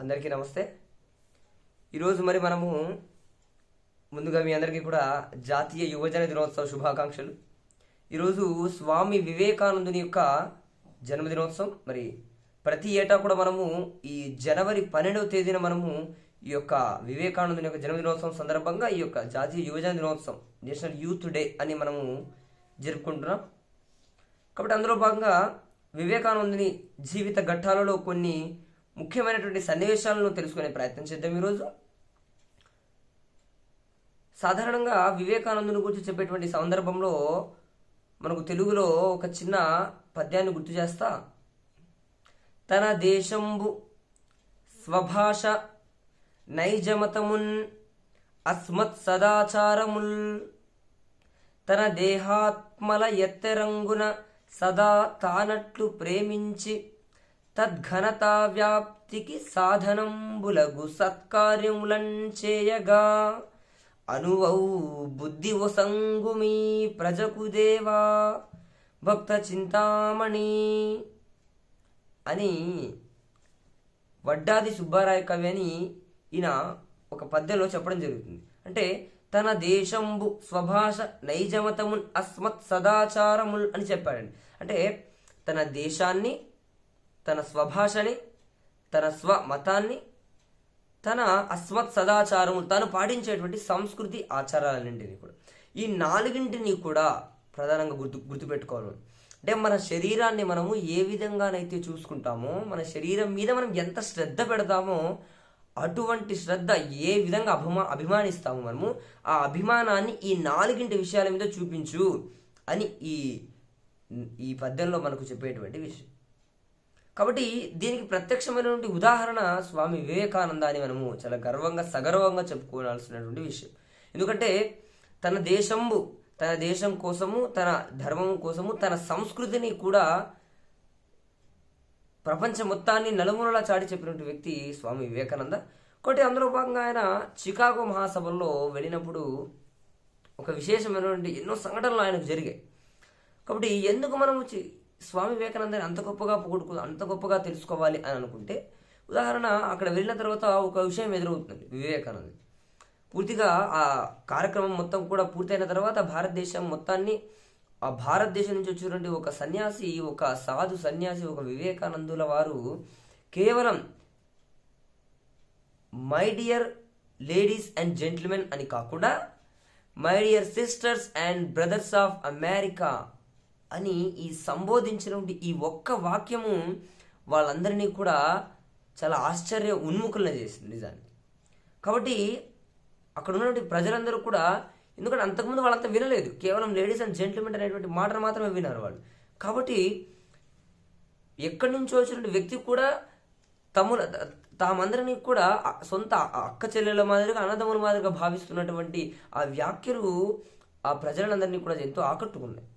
అందరికీ నమస్తే. ఈరోజు మరి మనము ముందుగా మీ అందరికీ కూడా జాతీయ యువజన దినోత్సవ శుభాకాంక్షలు. ఈరోజు స్వామి వివేకానందుని యొక్క జన్మదినోత్సవం. మరి ప్రతి ఏటా కూడా మనము ఈ జనవరి పన్నెండవ తేదీన మనము ఈ యొక్క వివేకానందుని యొక్క జన్మదినోత్సవం సందర్భంగా ఈ యొక్క జాతీయ యువజన దినోత్సవం నేషనల్ యూత్ డే అని మనము జరుపుకుంటున్నాం. కాబట్టి అందులో భాగంగా వివేకానందుని జీవిత ఘట్టాలలో కొన్ని ముఖ్యమైనటువంటి సన్నివేశాలను తెలుసుకునే ప్రయత్నం చేద్దాం ఈరోజు. సాధారణంగా వివేకానందుని గురించి చెప్పేటువంటి సందర్భంలో మనకు తెలుగులో ఒక చిన్న పద్యాన్ని గుర్తు చేస్తా. తన దేశంబు స్వభాష నైజమతమున్ అస్మత్ సదాచారముల్. తన దేహాత్మల ఎత్తెరంగున సదా తానట్లు ప్రేమించి తద్ఘనతా వ్యాప్తికి సాధనంబులగు సత్కార్యములంచేయగా అనువౌ బుద్ధి వసంగుమీ ప్రజకు దేవా. భక్త చింతామణి అని వడ్డాది సుబ్బారాయ కవి అని ఈయన ఒక పద్యంలో చెప్పడం జరుగుతుంది. అంటే తన దేశంబు స్వభాష నైజమతమున్ అస్మత్ సదాచారముల్ అని చెప్పాడండి. అంటే తన దేశాన్ని తన స్వభాషని తన స్వ మతాన్ని తన అస్మత్ సదాచారము తను పాటించేటువంటి సంస్కృతి ఆచారాలన్నింటినీ కూడా ఈ నాలుగింటిని కూడా ప్రధానంగా గుర్తు గుర్తుపెట్టుకోవాలి. అంటే మన శరీరాన్ని మనము ఏ విధంగానైతే చూసుకుంటామో మన శరీరం మీద మనం ఎంత శ్రద్ధ పెడతామో అటువంటి శ్రద్ధ ఏ విధంగా అభిమా అభిమానిస్తాము మనము ఆ అభిమానాన్ని ఈ నాలుగింటి విషయాల మీద చూపించు అని ఈ ఈ పద్యంలో మనకు చెప్పేటువంటి విషయం. కాబట్టి దీనికి ప్రత్యక్షమైనటువంటి ఉదాహరణ స్వామి వివేకానంద అని మనము. చాలా గర్వంగా సగర్వంగా చెప్పుకోవాల్సినటువంటి విషయం. ఎందుకంటే తన దేశంబు తన దేశం కోసము తన ధర్మం కోసము తన సంస్కృతిని కూడా ప్రపంచం మొత్తాన్ని నలుమూలలా చాటి చెప్పినటువంటి వ్యక్తి స్వామి వివేకానంద. ఒకటి అందులో భాగంగా ఆయన చికాగో మహాసభల్లో వెళ్ళినప్పుడు ఒక విశేషమైనటువంటి ఎన్నో సంఘటనలు ఆయనకు జరిగాయి. కాబట్టి ఎందుకు మనము చి- స్వామి వివేకానందని అంత గొప్పగా పొగుడుకు అంత గొప్పగా తెలుసుకోవాలి అని అనుకుంటే ఉదాహరణ అక్కడ వెళ్ళిన తర్వాత ఒక విషయం ఎదురవుతుంది వివేకానంద పూర్తిగా ఆ కార్యక్రమం మొత్తం కూడా పూర్తయిన తర్వాత భారతదేశం మొత్తాన్ని ఆ భారతదేశం నుంచి వచ్చినటువంటి ఒక సన్యాసి ఒక సాధు సన్యాసి ఒక వివేకానందుల వారు కేవలం my dear ladies and gentlemen అని కాకుండా my dear sisters and brothers of America అని ఈ సంబోధించినటువంటి ఈ ఒక్క వాక్యము వాళ్ళందరినీ కూడా చాలా ఆశ్చర్య ఉన్ముఖులను చేసింది నిజానికి. కాబట్టి అక్కడ ఉన్నటువంటి ప్రజలందరూ కూడా ఎందుకంటే అంతకుముందు వాళ్ళంతా వినలేదు. కేవలం లేడీస్ అండ్ జెంటిల్మెన్ అనేటువంటి మాటను మాత్రమే విన్నారు వాళ్ళు. కాబట్టి ఎక్కడి నుంచో వచ్చినటువంటి వ్యక్తి కూడా తమ తామందరినీ కూడా సొంత అక్క చెల్లెల మాదిరిగా అన్నదమ్ముల మాదిరిగా భావిస్తున్నటువంటి ఆ వ్యాఖ్యలు ఆ ప్రజలందరినీ కూడా ఎంతో ఆకట్టుకున్నాయి.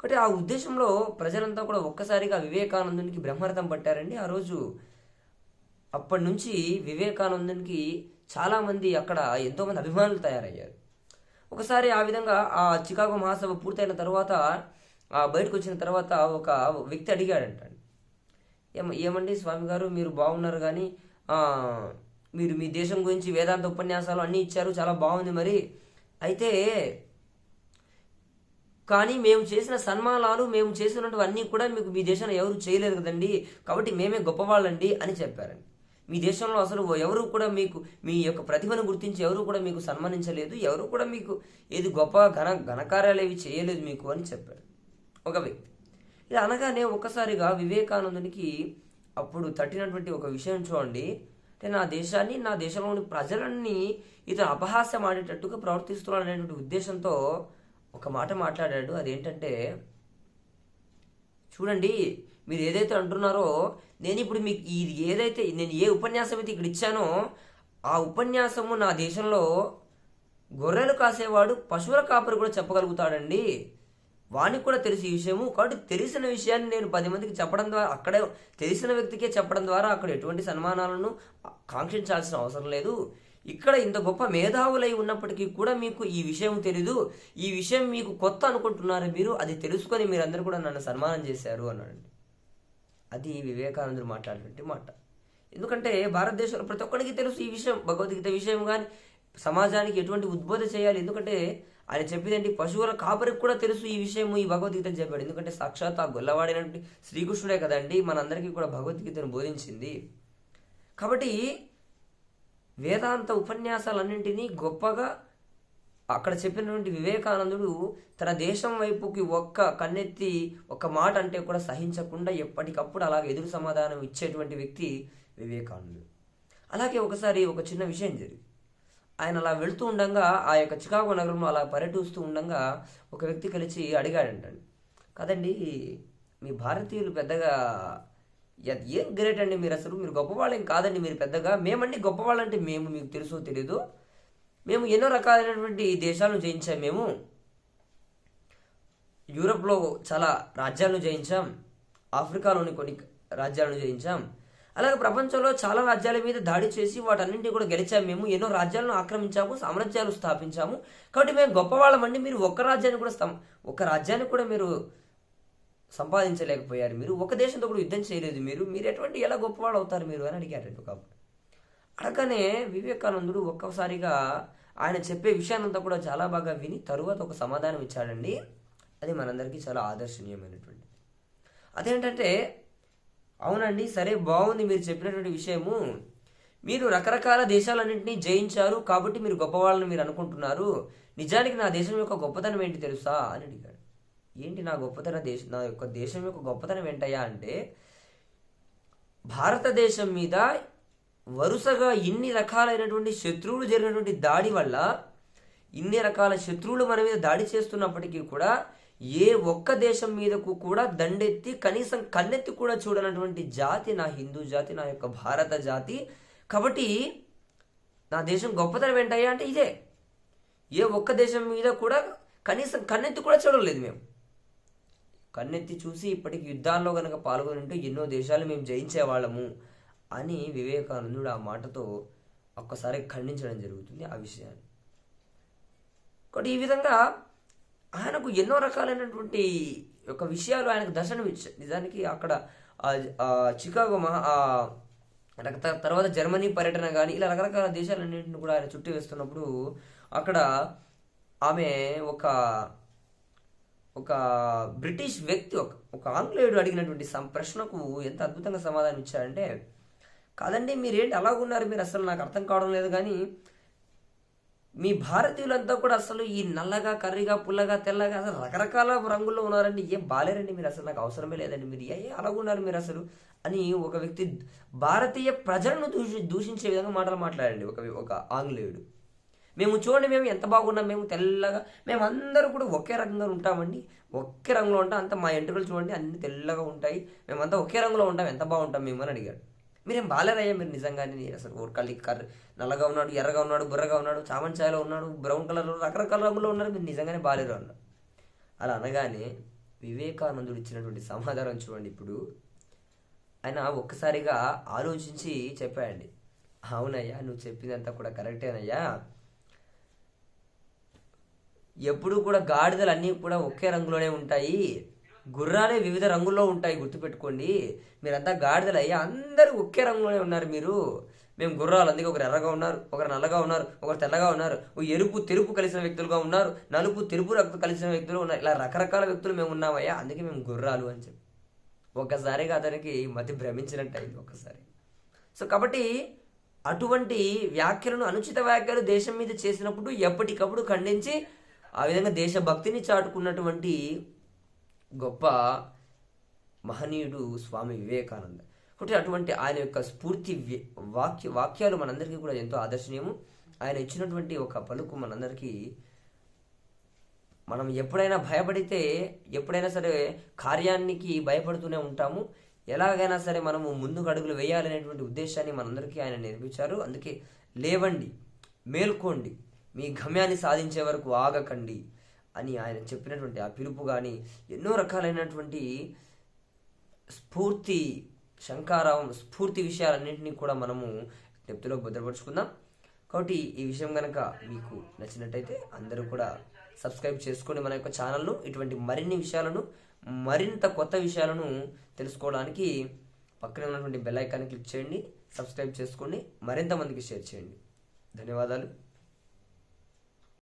కాబట్టి ఆ ఉద్దేశంలో ప్రజలంతా కూడా ఒక్కసారిగా వివేకానందునికి బ్రహ్మరథం పట్టారండి. ఆ రోజు అప్పటి నుంచి వివేకానందునికి చాలామంది అక్కడ ఎంతోమంది అభిమానులు తయారయ్యారు. ఒకసారి ఆ విధంగా ఆ చికాగో మహాసభ పూర్తయిన తర్వాత ఆ బయటకు వచ్చిన తర్వాత ఒక వ్యక్తి అడిగాడంట. ఏమ ఏమండి స్వామి గారు మీరు బాగున్నారు కానీ మీరు మీ దేశం గురించి వేదాంత ఉపన్యాసాలు అన్నీ ఇచ్చారు చాలా బాగుంది మరి. అయితే కానీ మేము చేసిన సన్మానాలు మేము చేసినటువన్నీ కూడా మీకు మీ దేశంలో ఎవరు చేయలేరు కదండి. కాబట్టి మేమే గొప్పవాళ్ళండి అని చెప్పారండి. మీ దేశంలో అసలు ఎవరు కూడా మీకు మీ యొక్క ప్రతిభను గుర్తించి ఎవరు కూడా మీకు సన్మానించలేదు ఎవరు కూడా మీకు ఏది గొప్ప ఘన ఘనకార్యాలు ఏవి చేయలేదు మీకు అని చెప్పాడు ఒక వ్యక్తి. ఇది అనగానే ఒక్కసారిగా వివేకానందునికి అప్పుడు తట్టినటువంటి ఒక విషయం చూడండి. అంటే నా దేశాన్ని నా దేశంలోని ప్రజలన్నీ ఇతను అపహాస్యం ఆడేటట్టుగా ప్రవర్తిస్తున్నాడు అనేటువంటి ఉద్దేశంతో ఒక మాట మాట్లాడాడు. అదేంటంటే చూడండి మీరు ఏదైతే అంటున్నారో నేను ఇప్పుడు మీకు ఇది ఏదైతే నేను ఏ ఉపన్యాసం అయితే ఇక్కడ ఇచ్చానో ఆ ఉపన్యాసము నా దేశంలో గొర్రెలు కాసేవాడు పశువుల కాపరి కూడా చెప్పగలుగుతాడండి. వానికి కూడా తెలిసి ఈ విషయము. కాబట్టి తెలిసిన విషయాన్ని నేను పది మందికి చెప్పడం ద్వారా అక్కడే తెలిసిన వ్యక్తికే చెప్పడం ద్వారా అక్కడ ఎటువంటి సన్మానాలను కాంక్షించాల్సిన అవసరం లేదు. ఇక్కడ ఇంత గొప్ప మేధావులై ఉన్నప్పటికీ కూడా మీకు ఈ విషయం తెలీదు. ఈ విషయం మీకు కొత్త అనుకుంటున్నారు మీరు? అది తెలుసుకొని మీరందరూ కూడా నన్ను సన్మానం చేశారు అన్నాడు అది వివేకానందుడు మాట్లాడినటువంటి మాట. ఎందుకంటే భారతదేశంలో ప్రతి ఒక్కరికి తెలుసు ఈ విషయం భగవద్గీత విషయం కానీ సమాజానికి ఎటువంటి ఉద్బోధ చేయాలి. ఎందుకంటే ఆయన చెప్పేదేంటి పశువుల కాపరికి కూడా తెలుసు ఈ విషయం ఈ భగవద్గీత చెప్పాడు. ఎందుకంటే సాక్షాత్ ఆ గొల్లవాడినటువంటి శ్రీకృష్ణుడే కదండి మనందరికీ కూడా భగవద్గీతను బోధించింది. కాబట్టి వేదాంత ఉపన్యాసాలన్నింటినీ గొప్పగా అక్కడ చెప్పినటువంటి వివేకానందుడు తన దేశం వైపుకి ఒక్క కన్నెత్తి ఒక మాట అంటే కూడా సహించకుండా ఎప్పటికప్పుడు అలాగ ఎదురు సమాధానం ఇచ్చేటువంటి వ్యక్తి వివేకానందుడు. అలాగే ఒకసారి ఒక చిన్న విషయం జరిగింది. ఆయన అలా వెళుతూ ఉండగా ఆ యొక్క చికాగో నగరంలో అలా పర్యటిస్తూ ఉండగా ఒక వ్యక్తి కలిసి అడిగాడంటండి. కదండి మీ భారతీయులు పెద్దగా ఏం గ్రేట్ అండి మీరు అసలు మీరు గొప్పవాళ్ళేం కాదండి మీరు పెద్దగా. మేమండి గొప్పవాళ్ళంటే మేము మీకు తెలుసో తెలీదు. మేము ఎన్నో రకాలైనటువంటి దేశాలను జయించాం మేము. యూరప్లో చాలా రాజ్యాలను జయించాం. ఆఫ్రికాలోని కొన్ని రాజ్యాలను జయించాం. అలాగే ప్రపంచంలో చాలా రాజ్యాల మీద దాడి చేసి వాటన్నింటినీ కూడా గెలిచాం మేము. ఎన్నో రాజ్యాలను ఆక్రమించాము సామ్రాజ్యాలు స్థాపించాము. కాబట్టి మేము గొప్పవాళ్ళమండి. మీరు ఒక్క రాజ్యాన్ని కూడా స్థం ఒక్క రాజ్యాన్ని కూడా మీరు సంపాదించలేకపోయారు మీరు. ఒక దేశంతో కూడా యుద్ధం చేయలేదు మీరు. మీరు ఎటువంటి ఎలా గొప్పవాళ్ళు అవుతారు మీరు అని అడిగారు కాబట్టి అడగనే వివేకానందుడు ఒక్కసారిగా ఆయన చెప్పే విషయాన్నంతా కూడా చాలా బాగా విని తరువాత ఒక సమాధానం ఇచ్చాడండి. అది మనందరికీ చాలా ఆదర్శనీయమైనటువంటి అదేంటంటే అవునండి సరే బాగుంది మీరు చెప్పినటువంటి విషయము. మీరు రకరకాల దేశాలన్నింటినీ జయించారు కాబట్టి మీరు గొప్పవాళ్ళని మీరు అనుకుంటున్నారు. నిజానికి నా దేశం యొక్క గొప్పతనం ఏంటి తెలుసా అని అడిగాడు. ఏంటి నా గొప్పతనం దేశం నా యొక్క దేశం యొక్క గొప్పతనం ఏంటయ్యా అంటే భారతదేశం మీద వరుసగా ఇన్ని రకాలైనటువంటి శత్రువులు జరిగినటువంటి దాడి వల్ల ఇన్ని రకాల శత్రువులు మన మీద దాడి చేస్తున్నప్పటికీ కూడా ఏ ఒక్క దేశం మీదకు కూడా దండెత్తి కనీసం కన్నెత్తి కూడా చూడనటువంటి జాతి నా హిందూ జాతి నా యొక్క భారత జాతి. కాబట్టి నా దేశం గొప్పతనం ఏంటయ్యా అంటే ఇదే. ఏ ఒక్క దేశం మీద కూడా కనీసం కన్నెత్తి కూడా చూడలేదు మేము. కన్నెత్తి చూసి ఇప్పటికి యుద్ధాల్లో కనుక పాల్గొని ఉంటే ఎన్నో దేశాలు మేము జయించేవాళ్ళము అని వివేకానందుడు ఆ మాటతో ఒక్కసారి ఖండించడం జరుగుతుంది ఆ విషయాన్ని. కాబట్టి ఈ విధంగా ఆయనకు ఎన్నో రకాలైనటువంటి ఒక విషయాలు ఆయనకు దర్శనం ఇచ్చాయి నిజానికి అక్కడ చికాగో మహా తర్వాత జర్మనీ పర్యటన కానీ ఇలా రకరకాల దేశాలన్నింటిని కూడా ఆయన చుట్టి వేస్తున్నప్పుడు అక్కడ ఆమె ఒక ఒక బ్రిటిష్ వ్యక్తి ఒక ఒక ఆంగ్లేయుడు అడిగినటువంటి సం ప్రశ్నకు ఎంత అద్భుతంగా సమాధానం ఇచ్చారంటే కాదండి మీరేంటి అలాగున్నారు మీరు అసలు నాకు అర్థం కావడం లేదు కానీ మీ భారతీయులంతా కూడా అసలు ఈ నల్లగా కర్రీగా పుల్లగా తెల్లగా అసలు రకరకాల రంగుల్లో ఉన్నారండి. ఏం బాలేరండి? మీరు అసలు నాకు అవసరమే లేదండి. మీరు ఏ అలాగున్నారు మీరు అసలు? అని ఒక వ్యక్తి భారతీయ ప్రజలను దూషి దూషించే విధంగా మాటలు మాట్లాడండి ఒక ఒక ఆంగ్లేయుడు. మేము చూడండి మేము ఎంత బాగున్నాం మేము తెల్లగా మేము అందరూ కూడా ఒకే రకంగా ఉంటామండి. ఒకే రంగులో ఉంటాం. అంత మా ఎంట్రుకలు చూడండి అన్ని తెల్లగా ఉంటాయి. మేమంతా ఒకే రంగులో ఉంటాం. ఎంత బాగుంటాం మేము అని అడిగాడు. మీరేం బాలేరయ్యా మీరు నిజంగానే? అసలు ఓ కర్ర నల్లగా ఉన్నాడు ఎర్రగా ఉన్నాడు బుర్రగా ఉన్నాడు చామన్ ఛాయలో ఉన్నాడు బ్రౌన్ కలర్లో రకరకాల రంగులో ఉన్నారు. మీరు నిజంగానే బాలేరు అన్నాడు అలా అనగానే వివేకానందుడు ఇచ్చినటువంటి సమాధానం చూడండి ఇప్పుడు. ఆయన ఒక్కసారిగా ఆలోచించి చెప్పాడండి. అవునయ్యా నువ్వు చెప్పిందంతా కూడా కరెక్టేనయ్యా. ఎప్పుడు కూడా గాడిదలు అన్నీ కూడా ఒకే రంగులోనే ఉంటాయి. గుర్రాలే వివిధ రంగుల్లో ఉంటాయి గుర్తుపెట్టుకోండి. మీరంతా గాడిదలు అయ్యా అందరూ ఒకే రంగులోనే ఉన్నారు మీరు. మేము గుర్రాలు అందుకే ఒకరు ఎర్రగా ఉన్నారు ఒకరు నల్లగా ఉన్నారు ఒకరు తెల్లగా ఉన్నారు ఓ ఎరుపు తెలుపు కలిసిన వ్యక్తులుగా ఉన్నారు నలుపు తెలుపు రక్త కలిసిన వ్యక్తులు ఉన్నారు. ఇలా రకరకాల వ్యక్తులు మేము ఉన్నామయ్యా అందుకే మేము గుర్రాలు అని చెప్పి. ఒక్కసారిగా అతనికి మతి భ్రమించినట్టు అయింది ఒక్కసారి సో కాబట్టి అటువంటి వ్యాఖ్యలను అనుచిత వ్యాఖ్యలు దేశం మీద చేసినప్పుడు ఎప్పటికప్పుడు ఖండించి ఆ విధంగా దేశభక్తిని చాటుకున్నటువంటి గొప్ప మహనీయుడు స్వామి వివేకానంద. కాబట్టి అటువంటి ఆయన యొక్క స్ఫూర్తి వాక్య వాక్యాలు మనందరికీ కూడా ఎంతో ఆదర్శనీయము. ఆయన ఇచ్చినటువంటి ఒక పలుకు మనందరికీ మనం ఎప్పుడైనా భయపడితే ఎప్పుడైనా సరే కార్యానికి భయపడుతూనే ఉంటాము. ఎలాగైనా సరే మనము ముందుకు అడుగులు వేయాలనేటువంటి ఉద్దేశాన్ని మనందరికీ ఆయన నేర్పించారు. అందుకే లేవండి మేల్కోండి. మీ గమ్యాన్ని సాధించే వరకు ఆగకండి అని ఆయన చెప్పినటువంటి ఆ పిలుపు కానీ ఎన్నో రకాలైనటువంటి స్ఫూర్తి శంకారావం స్ఫూర్తి విషయాలన్నింటినీ కూడా మనము డెప్త్లో భద్రపరుచుకుందాం. కాబట్టి ఈ విషయం కనుక మీకు నచ్చినట్టయితే అందరూ కూడా సబ్స్క్రైబ్ చేసుకోండి మన యొక్క ఛానల్ను ఇటువంటి మరిన్ని విషయాలను మరింత కొత్త విషయాలను తెలుసుకోవడానికి పక్కన ఉన్నటువంటి బెల్ ఐకాన్ని క్లిక్ చేయండి సబ్స్క్రైబ్ చేసుకోండి మరింత మందికి షేర్ చేయండి. ధన్యవాదాలు.